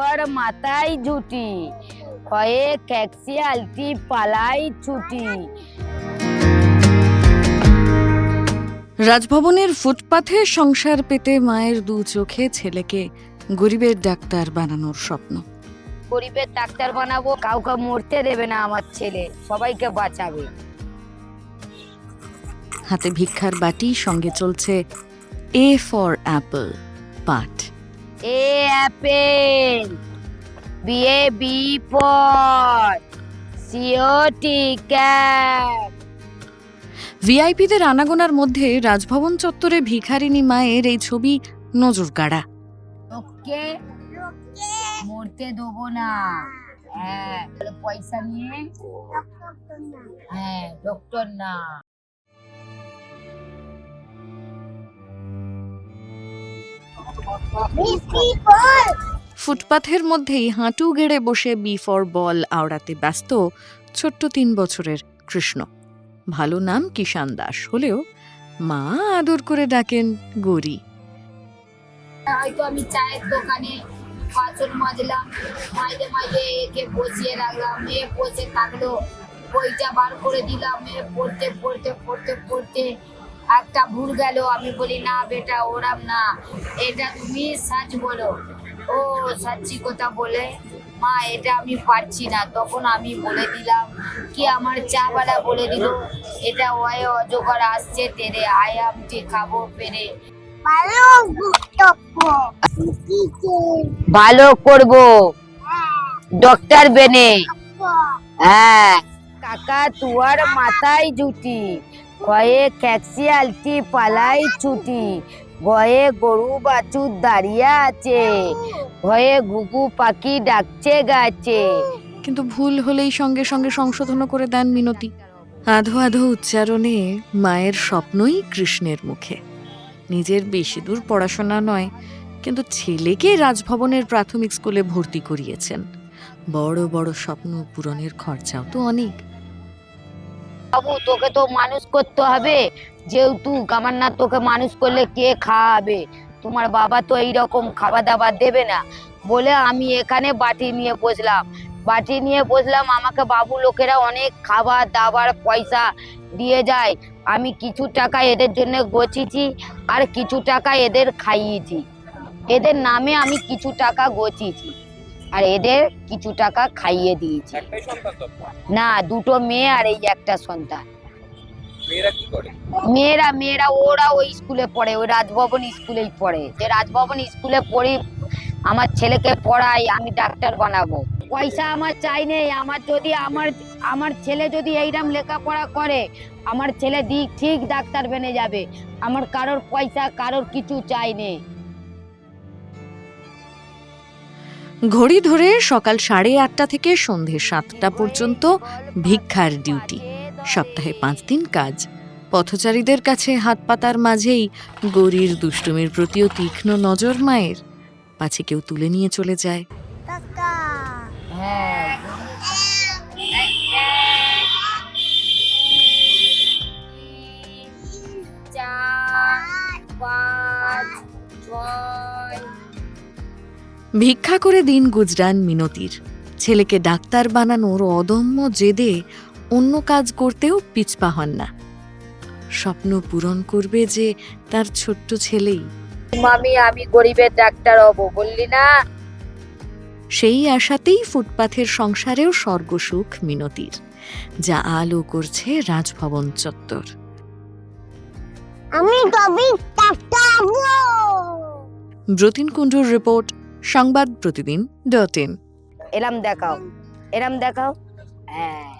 কাকা মাথায় ঝুটি কয়ে ক্যাক্সি আলতি পালাই ছুটি। রাজভবনের ফুটপাথে সংসার পেতে মায়ের দু চোখে ছেলেকে গরিবের ডাক্তার বানানোর স্বপ্ন। গরিবের ডাক্তার বানাবো কাউকে মরতে দেবে না আমার ছেলে সবাইকে বাঁচাবে। হাতে ভিক্ষার বাটি সঙ্গে চলছে এ ফর অ্যাপল পাঠ A apple B A B for C O T cat ভিআইপিদের আনাগোনার মধ্যে রাজভবন চত্বরে ভিখারিনী মায়ের এই ছবি নজর কাড়া লোককে মরতে দেবো না। হ্যাঁ পয়সা নিয়ে? হ্যাঁ ডক্টর না। ফুটপাথের মধ্যেই হাঁটু গেড়ে বসে বি ফর বল আওড়াতে ব্যস্ত ছোট্ট তিন বছরের কৃষ্ণ। ভালো নাম কিষান দাস, হলেও মা আদর করে ডাকেন গৌরী। হয়তো আমি চায়ের দোকানে বাসন মাজলাম, মাঝে মাঝে একে বসিয়ে রাখলাম, মেয়ে বসে থাকল, বইটা বার করে দিলাম, মেয়ে পড়তে পড়তে পড়তে পড়তে একটা ভুল গেল আমি বলি না বেটা ওরাম না। এটা তুমি সাচ বলো। ও সাচ্চি কথা বলে মা এটা আমি পারছি না। তখন আমি বলে দিলাম কি আমার চাওয়ালা বলে দিল? এটা ওয়ে অজগর আসছে তেরে আয়ামটি খাব পেরে। ভালো করব। ডক্টর বেনে। হ্যাঁ। কাকা তুয়ার মাথায় জুটি। কয়ে ক্যাক্সি আলটি পালাই ছুটি। ভয়ে গরু বাছুর দাঁড়িয়ে আছে। ভয়ে ঘুঘু পাখি ডাকছে গাছে। কিন্তু ভুল হলেই সঙ্গে সঙ্গে সংশোধনও করে দেন মিনতি। আধো আধো উচ্চারণে মায়ের স্বপ্নই কৃষ্ণের মুখে। নিজের বেশি দূর পড়াশোনা নয়, কিন্তু ছেলেকে রাজভবনের প্রাথমিক স্কুলে ভর্তি করিয়েছেন। বড় বড় স্বপ্ন পূরণের খরচাও তো অনেক। বাবু, তোকে তো মানুষ করতে হবে। যেহেতু আমার না তোকে মানুষ করলে কে খাওয়াবে? তোমার বাবা তো এইরকম খাবার দাবার দেবে না। বলে আমি এখানে বাটি নিয়ে বসলাম। বাটি নিয়ে বসলাম, আমাকে বাবু লোকেরা অনেক খাবার দাবার পয়সা দিয়ে যায়। আমি কিছু টাকা এদের জন্য গছিছি আর কিছু টাকা এদের খাইয়েছি। এদের নামে আমি কিছু টাকা গছিছি আর এদের কিছু টাকা খাইয়ে দিয়েছি। না দুটো মেয়ে আর এই একটা সন্তান। মেয়েরা মেয়েরা মেয়েরা ওরা ওই স্কুলে পড়ে ওই রাজভবন স্কুলেই পড়ে। যে রাজভবন স্কুলে পড়ি আমার ছেলেকে পড়াই আমি ডাক্তার বানাবো। পয়সা আমার চাই নেই আমার যদি আমার আমার ছেলে যদি এইরকম লেখাপড়া করে আমার ছেলে দিক ঠিক ডাক্তার বেনে যাবে। আমার কারোর পয়সা কারোর কিছু চাই নেই। ঘড়ি ধরে সকাল সাড়ে আটটা থেকে সন্ধে সাতটা পর্যন্ত ভিক্ষার ডিউটি। সপ্তাহে পাঁচ দিন কাজ। পথচারীদের কাছে হাত পাতার মাঝেই গৌরীর দুষ্টুমির প্রতিও তীক্ষ্ণ নজর মায়ের। পাছে কেউ তুলে নিয়ে চলে যায়। হ্যাঁ। ভিক্ষা করে দিন গুজরান মিনতির। ছেলেকে ডাক্তার বানানোর অদম্য জেদে অন্য কাজ করতেও পিছপা হন না। স্বপ্ন পূরণ করবে যে তার ছোট্ট ছেলেই। মামি আমি গরিবের ডাক্তার হব বললি না? সেই আশাতেই ফুটপাথের সংসারেও স্বর্গসুখ মিনতির যা আলো করছে রাজভবন চত্বর। আমি ডাক্তার ব্রতিন কুণ্ডুর রিপোর্ট সংবাদ প্রতিদিন ডট ইন। এরাম দেখাও। এরাম দেখাও? হ্যাঁ।